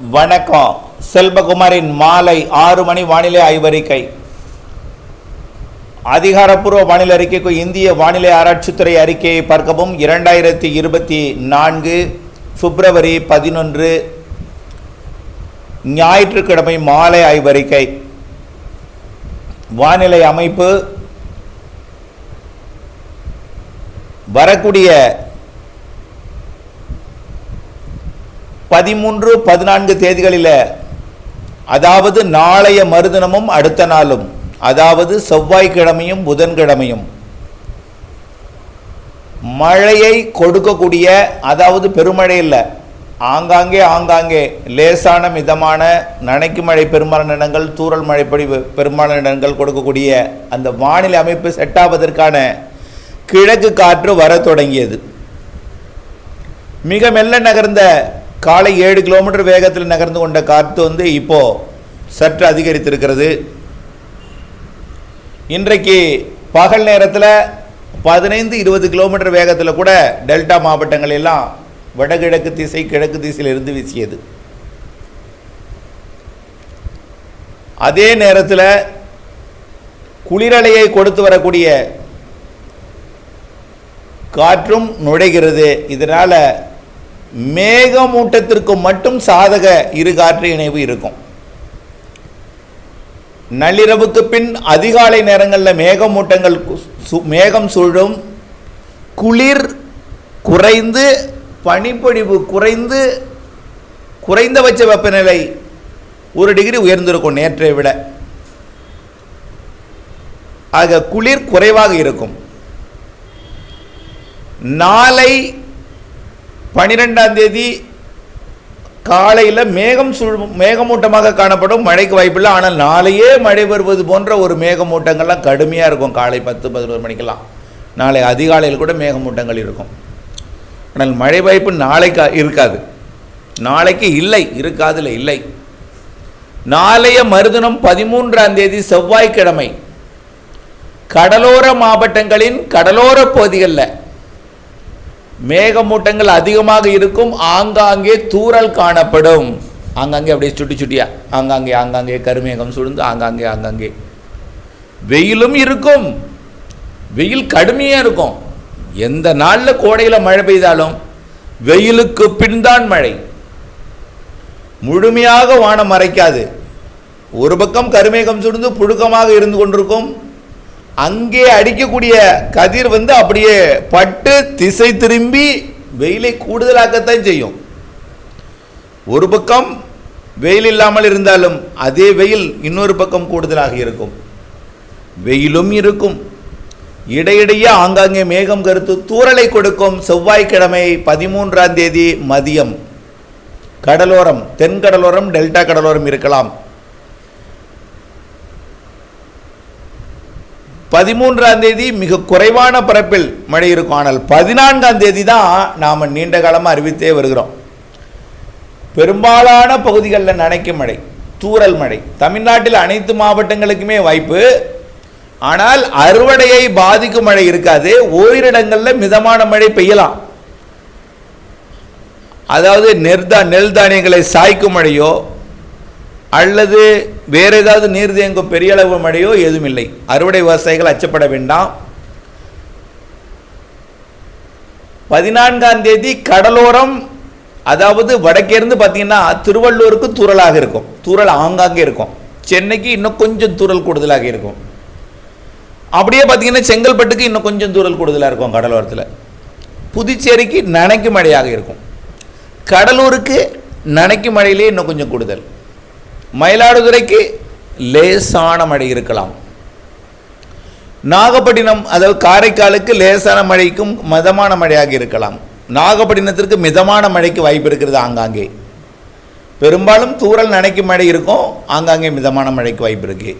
வணக்கம். செல்வகுமாரின் மாலை ஆறு மணி வானிலை ஆய்வறிக்கை. அதிகாரப்பூர்வ வானிலை அறிக்கைக்கு இந்திய வானிலை ஆராய்ச்சித்துறை அறிக்கையை பார்க்கவும். இரண்டாயிரத்தி இருபத்தி நான்கு பிப்ரவரி பதினொன்று ஞாயிற்றுக்கிழமை மாலை ஆய்வறிக்கை. வானிலை அமைப்பு. வரக்கூடிய பதிமூன்று பதினான்கு தேதிகளில் அதாவது நாளைய மறுதினமும் அடுத்த நாளும் அதாவது செவ்வாய்க்கிழமையும் புதன்கிழமையும் மழையை கொடுக்கக்கூடிய அதாவது பெருமழை இல்லை ஆங்காங்கே ஆங்காங்கே லேசான மிதமான நனைக்கு மழை பெரும்பாலான இடங்கள் தூறல் மழைப்படி பெரும்பாலான இடங்கள் கொடுக்கக்கூடிய அந்த வானிலை அமைப்பு செட்டாவதற்கான கிழக்கு காற்று வர தொடங்கியது. மிக மெல்ல நகர்ந்த காலை ஏழு கிலோமீட்டர் வேகத்தில் நகர்ந்து கொண்ட காற்று வந்து இப்போது சற்று அதிகரித்திருக்கிறது. இன்றைக்கு பகல் நேரத்தில் பதினைந்து இருபது கிலோமீட்டர் வேகத்தில் கூட டெல்டா மாவட்டங்கள் எல்லாம் வடகிழக்கு திசை கிழக்கு திசையில் இருந்து வீசியது. அதே நேரத்தில் குளிரலையை கொடுத்து வரக்கூடிய காற்றும் நுழைகிறது. இதனால் மேகமூட்டத்திற்கு மட்டும் சாதக இரு காற்று இணைவு இருக்கும். நள்ளிரவுக்கு பின் அதிகாலை நேரங்களில் மேகமூட்டங்கள் சு- மேகம் சூழும் குளிர் குறைந்து பனிப்பொழிவு குறைந்து குறைந்தபட்ச வெப்பநிலை ஒரு டிகிரி உயர்ந்திருக்கும் நேற்றை விட. ஆக குளிர் குறைவாக இருக்கும். நாளை பனிரெண்டாம் தேதி காலையில் மேகம் சுழ் மேகமூட்டமாக காணப்படும். மழைக்கு வாய்ப்பில்லை. ஆனால் நாளையே மழை வருவது போன்ற ஒரு மேகமூட்டங்கள்லாம் கடுமையாக இருக்கும். காலை பத்து பதினோரு மணிக்கெல்லாம். நாளை அதிகாலையில் கூட மேகமூட்டங்கள் இருக்கும். ஆனால் மழை வாய்ப்பு நாளைக்கு இருக்காது. நாளைக்கு இல்லை. இருக்காதுல இல்லை. நாளைய மறுதினம் பதிமூன்றாம் தேதி செவ்வாய்க்கிழமை. கடலோர மாவட்டங்களின் கடலோர பகுதிகளில் மேகமூட்டங்கள் அதிகமாக இருக்கும் ஆங்காங்கே தூறல் காணப்படும். ஆங்காங்கே அப்படியே சுட்டி சுட்டியா? ஆங்காங்கே ஆங்காங்கே கருமேகம் சுழ்ந்து ஆங்காங்கே ஆங்காங்கே. வெயிலும் இருக்கும். வெயில் கடுமையாக இருக்கும். எந்த நாளில் கோடையில் மழை பெய்தாலும் வெயிலுக்கு பின்தான் மழை. முழுமையாக வானம் மறைக்காது. ஒரு பக்கம் கருமேகம் சுடுந்து புழுக்கமாக இருந்து கொண்டிருக்கும். அங்கே அடிக்கக்கூடிய கதிர் வந்து அப்படியே பட்டு திசை திரும்பி வெயிலை கூடுதலாக்கத்தான் செய்யும். ஒரு பக்கம் வெயில் இல்லாமல் இருந்தாலும் அதே வெயில் இன்னொரு பக்கம் கூடுதலாக இருக்கும். வெயிலும் இருக்கும். இடையிடையே ஆங்காங்கே மேகம் கருத்து தூறலை கொடுக்கும் செவ்வாய்க்கிழமை பதிமூன்றாம் தேதி மதியம். கடலோரம் தென்கடலோரம் டெல்டா கடலோரம் இருக்கலாம். பதிமூன்றாம் தேதி மிக குறைவான பரப்பில் மழை இருக்கும். ஆனால் பதினான்காம் தேதி தான் நாம் நீண்ட காலமாக அறிவித்தே வருகிறோம். பெரும்பாலான பகுதிகளில் நனைக்கும் மழை தூரல் மழை. தமிழ்நாட்டில் அனைத்து மாவட்டங்களுக்குமே வாய்ப்பு. ஆனால் அறுவடையை பாதிக்கும் மழை இருக்காது. ஓரிரு இடங்களில் மிதமான மழை பெய்யலாம். அதாவது நெற்தா நெல் தானியங்களை சாய்க்கும் மழையோ அல்லது வேற ஏதாவது நீர் தேங்கும் பெரிய அளவு மழையோ எதுவும் இல்லை அறுவடை விவசாயிகள் அச்சப்பட வேண்டாம். பதினான்காம் தேதி கடலோரம் அதாவது வடக்கேருந்து பார்த்தீங்கன்னா திருவள்ளூருக்கு தூரலாக இருக்கும். தூரல் ஆங்காங்கே இருக்கும். சென்னைக்கு இன்னும் கொஞ்சம் தூரல் கூடுதலாக இருக்கும். அப்படியே பார்த்தீங்கன்னா செங்கல்பட்டுக்கு இன்னும் கொஞ்சம் தூரல் கூடுதலாக இருக்கும் கடலோரத்தில். புதுச்சேரிக்கு நனைக்கும் மழையாக இருக்கும். கடலூருக்கு நனைக்கும் மழையிலே இன்னும் கொஞ்சம் கூடுதல். மயிலாடுதுறைக்கு லேசான மழை இருக்கலாம். நாகப்பட்டினம் அதாவது காரைக்காலுக்கு லேசான மழைக்கும் மிதமான மழையாக இருக்கலாம். நாகப்பட்டினத்திற்கு மிதமான மழைக்கு வாய்ப்பு இருக்கிறது ஆங்காங்கே. பெரும்பாலும் தூரல் நனைக்கும் மழை இருக்கும் ஆங்காங்கே மிதமான மழைக்கு வாய்ப்பு இருக்கு.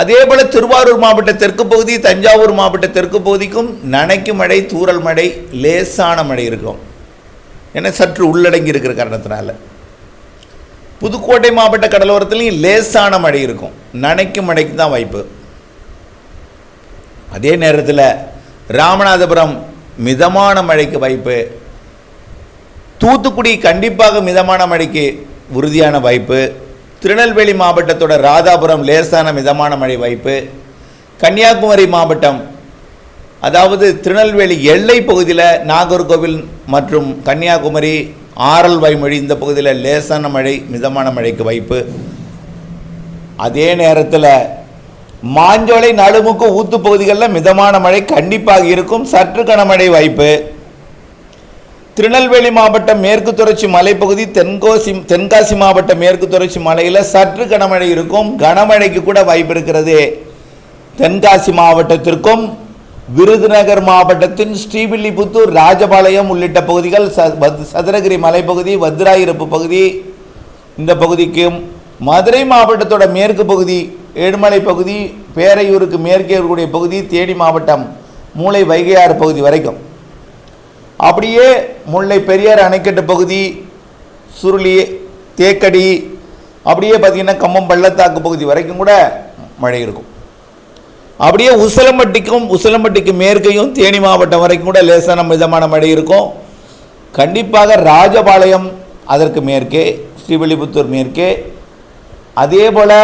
அதே போல் திருவாரூர் மாவட்ட தெற்கு பகுதி தஞ்சாவூர் மாவட்ட தெற்கு பகுதிக்கும் நனைக்கும் மழை தூரல் மழை லேசான மழை இருக்கும். ஏன்னா சற்று உள்ளடங்கி இருக்கிற காரணத்தினால. புதுக்கோட்டை மாவட்ட கடலோரத்துலையும் லேசான மழை இருக்கும். நனைக்கும் மழைக்கு தான் வாய்ப்பு. அதே நேரத்தில் ராமநாதபுரம் மிதமான மழைக்கு வாய்ப்பு. தூத்துக்குடி கண்டிப்பாக மிதமான மழைக்கு உறுதியான வாய்ப்பு. திருநெல்வேலி மாவட்டத்தோட ராதாபுரம் லேசான மிதமான மழை வாய்ப்பு. கன்னியாகுமரி மாவட்டம் அதாவது திருநெல்வேலி எல்லை பகுதியில் நாகர்கோவில் மற்றும் கன்னியாகுமரி ஆரல் வாய்மொழி இந்த பகுதியில் லேசான மழை மிதமான மழைக்கு வாய்ப்பு. அதே நேரத்தில் மாஞ்சோலை நடுமுக்கு ஊத்து பகுதிகளில் மிதமான மழை கண்டிப்பாக இருக்கும் சற்று கனமழை வாய்ப்பு. திருநெல்வேலி மாவட்டம் மேற்கு தொடர்ச்சி மலைப்பகுதி தென்கோசி தென்காசி மாவட்டம் மேற்கு தொடர்ச்சி மலையில் சற்று கனமழை இருக்கும் கனமழைக்கு கூட வாய்ப்பு இருக்கிறது. தென்காசி மாவட்டத்திற்கும் விருதுநகர் மாவட்டத்தின் ஸ்ரீவில்லிபுத்தூர் ராஜபாளையம் உள்ளிட்ட பகுதிகள் ச- சதுரகிரி மலைப்பகுதி வத்ராயிருப்பு பகுதி இந்த பகுதிக்கும் மதுரை மாவட்டத்தோட மேற்கு பகுதி ஏழுமலை பகுதி பேரையூருக்கு மேற்கே இருக்கக்கூடிய பகுதி தேனி மாவட்டம் மூளை வைகையாறு பகுதி வரைக்கும். அப்படியே முல்லை பெரியார் அணைக்கட்டு பகுதி சுருளி தேக்கடி அப்படியே பார்த்திங்கன்னா கம்மம் பள்ளத்தாக்கு பகுதி வரைக்கும் கூட மழை இருக்கும். அப்படியே உசிலம்பட்டிக்கும் உசலம்பட்டிக்கு மேற்கையும் தேனி மாவட்டம் வரைக்கும் கூட லேசான மிதமான மழை இருக்கும். கண்டிப்பாக ராஜபாளையம் அதற்கு மேற்கே ஸ்ரீவில்லிபுத்தூர் மேற்கே. அதே போல்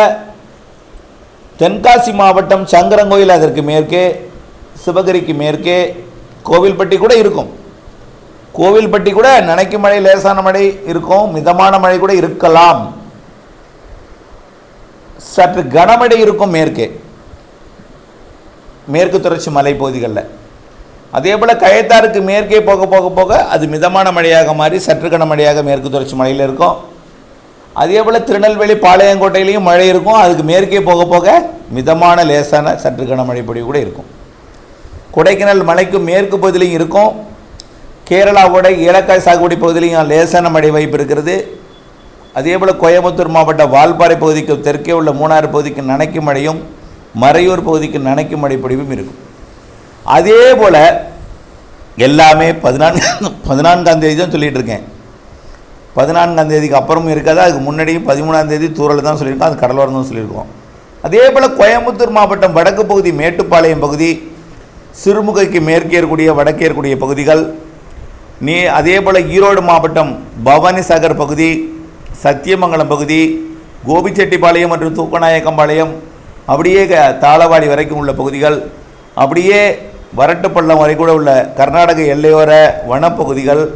தென்காசி மாவட்டம் சங்கரங்கோயில் அதற்கு மேற்கே சிவகிரிக்கு மேற்கே கோவில்பட்டி கூட இருக்கும். கோவில்பட்டி கூட நனைக்கும் மழை லேசான மழை இருக்கும் மிதமான மழை கூட இருக்கலாம். சற்று கனமழை இருக்கும் மேற்கே. மேற்கு தொடர்ச்சி மலைப்பகுதிகளில் அதே போல் கயத்தாருக்கு மேற்கே போக போக போக அது மிதமான மழையாக மாறி சற்று கனமழையாக மேற்கு தொடர்ச்சி மலையில் இருக்கும். அதே போல் திருநெல்வேலி பாளையங்கோட்டையிலையும் மழை இருக்கும். அதுக்கு மேற்கே போக போக மிதமான லேசான சற்று கனமழை பொடி கூட இருக்கும். கொடைக்கானல் மலைக்கு மேற்கு பகுதியிலையும் இருக்கும். கேரளாவோட ஏலக்காய் சாகுபடி பகுதியிலையும் லேசான மழை வாய்ப்பு இருக்கிறது. அதே போல் கோயம்புத்தூர் மாவட்ட வால்பாறை பகுதிக்கு தெற்கே உள்ள மூணாறு பகுதிக்கு நனைக்கும் மழையும் மறையூர் பகுதிக்கு நனைக்கும் மழை இருக்கும். அதே போல் எல்லாமே பதினான்கு பதினான்காம் தேதி தான் சொல்லிகிட்டு இருக்கேன். பதினான்காம் தேதிக்கு அப்புறமும் இருக்காது அதுக்கு முன்னாடியும் பதிமூணாம் தேதி தூரல் தான் சொல்லியிருக்கோம் அது கடலோரம் தான் சொல்லியிருக்கோம். அதே போல் கோயம்புத்தூர் மாவட்டம் வடக்கு பகுதி மேட்டுப்பாளையம் பகுதி சிறுமுகைக்கு மேற்கே இருக்கக்கூடிய வடக்கே இருக்கக்கூடிய பகுதிகள் நீ அதே போல் ஈரோடு மாவட்டம் பவானி சாகர் பகுதி சத்தியமங்கலம் பகுதி கோபிச்செட்டிப்பாளையம் மற்றும் தூக்கநாயக்கம்பாளையம் அப்படியே க- தாளவாடி வரைக்கும் உள்ள பகுதிகள் அப்படியே வரட்டுப்பள்ளம் வரை கூட உள்ள கர்நாடக எல்லையோர வனப்பகுதிகள்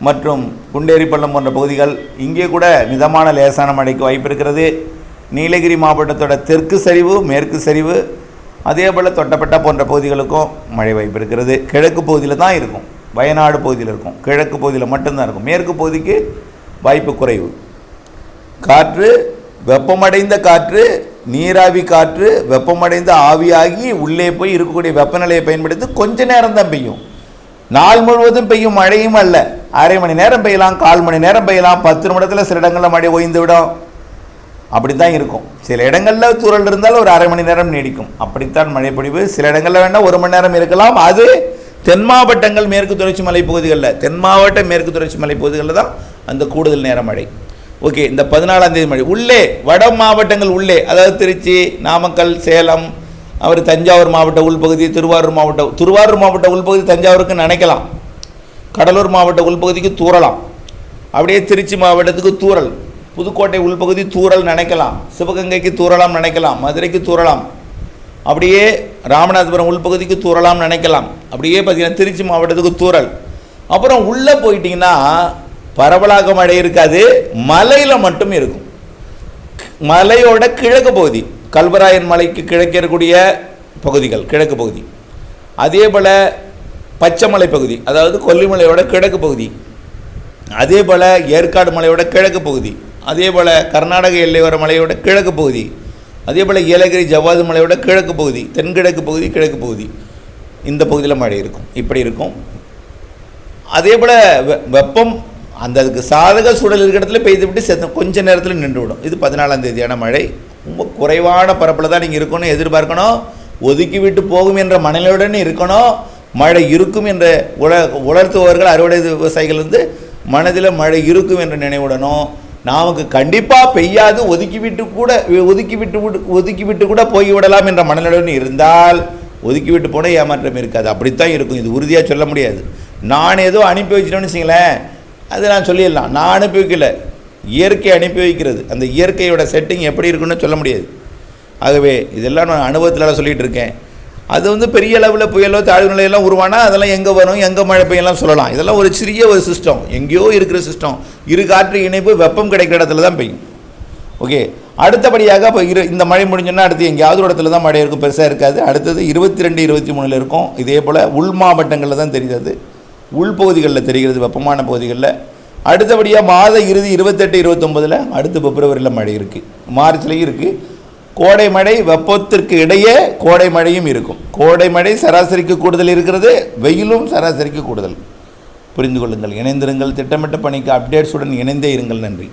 மற்றும் குண்டேரிப்பள்ளம் போன்ற பகுதிகள் இங்கே கூட மிதமான லேசான மழைக்கு வாய்ப்பு இருக்கிறது. நீலகிரி மாவட்டத்தோட தெற்கு சரிவு மேற்கு சரிவு அதே போல் தொட்டப்பட்டா போன்ற பகுதிகளுக்கும் மழை வாய்ப்பு இருக்கிறது. கிழக்கு பகுதியில் தான் இருக்கும். வயநாடு பகுதியில் இருக்கும். கிழக்கு பகுதியில் மட்டும்தான் இருக்கும். மேற்கு பகுதிக்கு வாய்ப்பு குறைவு. காற்று வெப்பமடைந்த காற்று நீராவி காற்று வெப்பமடைந்த ஆவியாகி உள்ளே போய் இருக்கக்கூடிய வெப்பநிலையை பயன்படுத்தி கொஞ்ச நேரம் தான் பெய்யும். நாள் முழுவதும் பெய்யும் மழையும் அல்ல. அரை மணி நேரம் பெய்யலாம் கால் மணி நேரம் பெய்யலாம் பத்து நிமிடத்தில் சில இடங்களில் மழை ஓய்ந்து விடும். அப்படி தான் இருக்கும். சில இடங்களில் தூறல் இருந்தால் ஒரு அரை மணி நேரம் நீடிக்கும். அப்படித்தான் மழைப்பொழிவு சில இடங்களில் வேணால் ஒரு மணி நேரம் இருக்கலாம். அது தென் மாவட்டங்கள் மேற்கு தொடர்ச்சி மலைப்பகுதிகளில். தென் மாவட்ட மேற்கு தொடர்ச்சி மலைப்பகுதிகளில் தான் அந்த கூடுதல் நேரம் மழை. ஓகே இந்த பதினாலாம் தேதி மழை உள்ளே வட மாவட்டங்கள் உள்ளே அதாவது திருச்சி நாமக்கல் சேலம் அவர் தஞ்சாவூர் மாவட்ட உள்பகுதி திருவாரூர் மாவட்ட திருவாரூர் மாவட்ட உள்பகுதி தஞ்சாவூருக்கு நினைக்கலாம். கடலூர் மாவட்ட உள்பகுதிக்கு தூறலாம். அப்படியே திருச்சி மாவட்டத்துக்கு தூரல் புதுக்கோட்டை உள்பகுதி தூரல் நினைக்கலாம். சிவகங்கைக்கு தூரலாம் நினைக்கலாம். மதுரைக்கு தூறலாம். அப்படியே ராமநாதபுரம் உள்பகுதிக்கு தூரலாம் நினைக்கலாம். அப்படியே பார்த்தீங்கன்னா திருச்சி மாவட்டத்துக்கு தூரல் அப்புறம் உள்ளே போயிட்டிங்கன்னா பரவலாக மழை இருக்காது. மலையில் மட்டும் இருக்கும். மலையோட கிழக்கு பகுதி கல்வராயன் மலைக்கு கிழக்கே இருக்கக்கூடிய பகுதிகள் கிழக்கு பகுதி. அதே போல் பச்சைமலை பகுதி அதாவது கொல்லிமலையோட கிழக்கு பகுதி. அதே போல் ஏற்காடு மலையோட கிழக்கு பகுதி. அதே போல் கர்நாடக எல்லையோர மலையோட கிழக்கு பகுதி. அதே போல் ஏலகிரி ஜவ்வாது மலையோட கிழக்கு பகுதி தென்கிழக்கு பகுதி கிழக்கு பகுதி. இந்த பகுதியில் மழை இருக்கும். இப்படி இருக்கும். அதே போல் வெ- வெப்பம் அந்த அதுக்கு சாதக சூழல் இருக்கிற இடத்துல பெய்து விட்டு செத்த கொஞ்ச நேரத்தில் நின்று விடும். இது பதினாலாம் தேதியான மழை. ரொம்ப குறைவான பரப்பில் தான் நீங்கள் இருக்கணும் எதிர்பார்க்கணும். ஒதுக்கி விட்டு போகும் என்ற மனநிலையுடன் இருக்கணும். மழை இருக்கும் என்ற உல உலர்த்துபவர்கள் அறுவடை விவசாயிகள் வந்து மனதில் மழை இருக்கும் என்ற நினைவுடனும் நமக்கு கண்டிப்பாக பெய்யாது ஒதுக்கி விட்டு கூட ஒதுக்கி விட்டு விட்டு- ஒதுக்கி விட்டு கூட போய்விடலாம் என்ற மனநிலையுடன் இருந்தால் ஒதுக்கி விட்டு போனால் ஏமாற்றம் இருக்காது. அப்படித்தான் இருக்கும். இது உறுதியாக சொல்ல முடியாது. நான் ஏதோ அனுப்பி வச்சிட்டோன்னு வச்சுங்களேன். அது நான் சொல்லிடலாம். நான் அனுப்பி வைக்கல இயற்கை அனுப்பி வைக்கிறது. அந்த இயற்கையோட செட்டிங் எப்படி இருக்குன்னு சொல்ல முடியாது. ஆகவே இதெல்லாம் நான் அனுபவத்தில் சொல்லிகிட்டு இருக்கேன். அது வந்து பெரிய அளவில் புயலோ தாழ்வு நிலையெல்லாம் உருவானா அதெல்லாம் எங்கே வரும் எங்கே மழை பெய்யலாம் சொல்லலாம். இதெல்லாம் ஒரு சிறிய ஒரு சிஸ்டம் எங்கேயோ இருக்கிற சிஸ்டம் இரு காற்று இணைப்பு வெப்பம் கிடைக்கிற இடத்துல தான் பெய்யும். ஓகே அடுத்தபடியாக இப்போ இரு இந்த மழை முடிஞ்சோன்னா அடுத்து எங்கேயாவது ஒரு இடத்துல தான் மழை இருக்கும். பெருசாக இருக்காது. அடுத்தது இருபத்தி ரெண்டு இருபத்தி மூணில் இருக்கும். இதே போல் உள் மாவட்டங்களில் தான் தெரிகிறது உள்பகுதிகளில் தெரிகிறது வெப்பமான பகுதிகளில். அடுத்தபடியாக மாத இறுதி இருபத்தெட்டு இருபத்தொம்பதில் அடுத்து பிப்ரவரியில் மழை இருக்குது மார்ச்லேயும் இருக்குது கோடை மழை வெப்பத்திற்கு இடையே கோடை மழையும் இருக்கும். கோடை மழை சராசரிக்கு கூடுதல் இருக்கிறது வெயிலும் சராசரிக்கு கூடுதல். புரிந்து கொள்ளுங்கள். இணைந்திருங்கள். திட்டமிட்ட பணிக்கு அப்டேட்ஸுடன் இணைந்தே இருங்கள். நன்றி.